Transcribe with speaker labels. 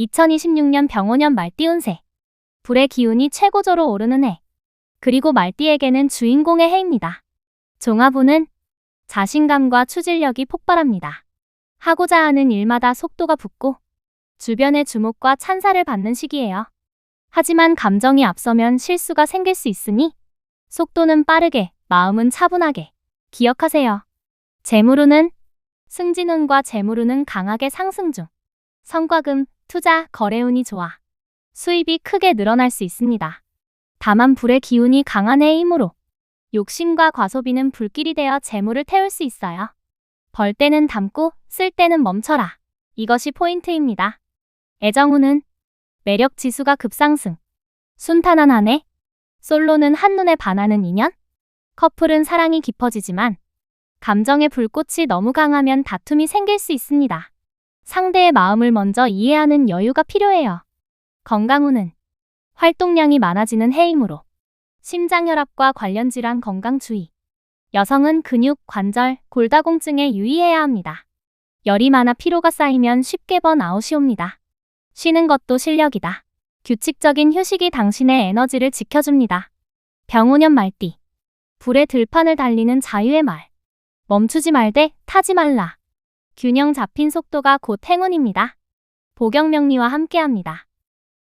Speaker 1: 2026년 병오년 말띠 운세. 불의 기운이 최고조로 오르는 해. 그리고 말띠에게는 주인공의 해입니다. 종합운은 자신감과 추진력이 폭발합니다. 하고자 하는 일마다 속도가 붙고 주변의 주목과 찬사를 받는 시기예요. 하지만 감정이 앞서면 실수가 생길 수 있으니 속도는 빠르게, 마음은 차분하게. 기억하세요. 재물운은 승진운과 재물운은 강하게 상승 중. 성과금, 투자, 거래운이 좋아. 수입이 크게 늘어날 수 있습니다. 다만 불의 기운이 강한 해이므로 욕심과 과소비는 불길이 되어 재물을 태울 수 있어요. 벌 때는 담고 쓸 때는 멈춰라. 이것이 포인트입니다. 애정운은 매력 지수가 급상승. 순탄한 한 해. 솔로는 한눈에 반하는 인연. 커플은 사랑이 깊어지지만 감정의 불꽃이 너무 강하면 다툼이 생길 수 있습니다. 상대의 마음을 먼저 이해하는 여유가 필요해요. 건강운은 활동량이 많아지는 해이므로 심장혈압과 관련 질환 건강 주의. 여성은 근육, 관절, 골다공증에 유의해야 합니다. 열이 많아 피로가 쌓이면 쉽게 번아웃이 옵니다. 쉬는 것도 실력이다. 규칙적인 휴식이 당신의 에너지를 지켜줍니다. 병오년 말띠. 불의 들판을 달리는 자유의 말. 멈추지 말되 타지 말라. 균형 잡힌 속도가 곧 행운입니다. 보경명리와 함께합니다.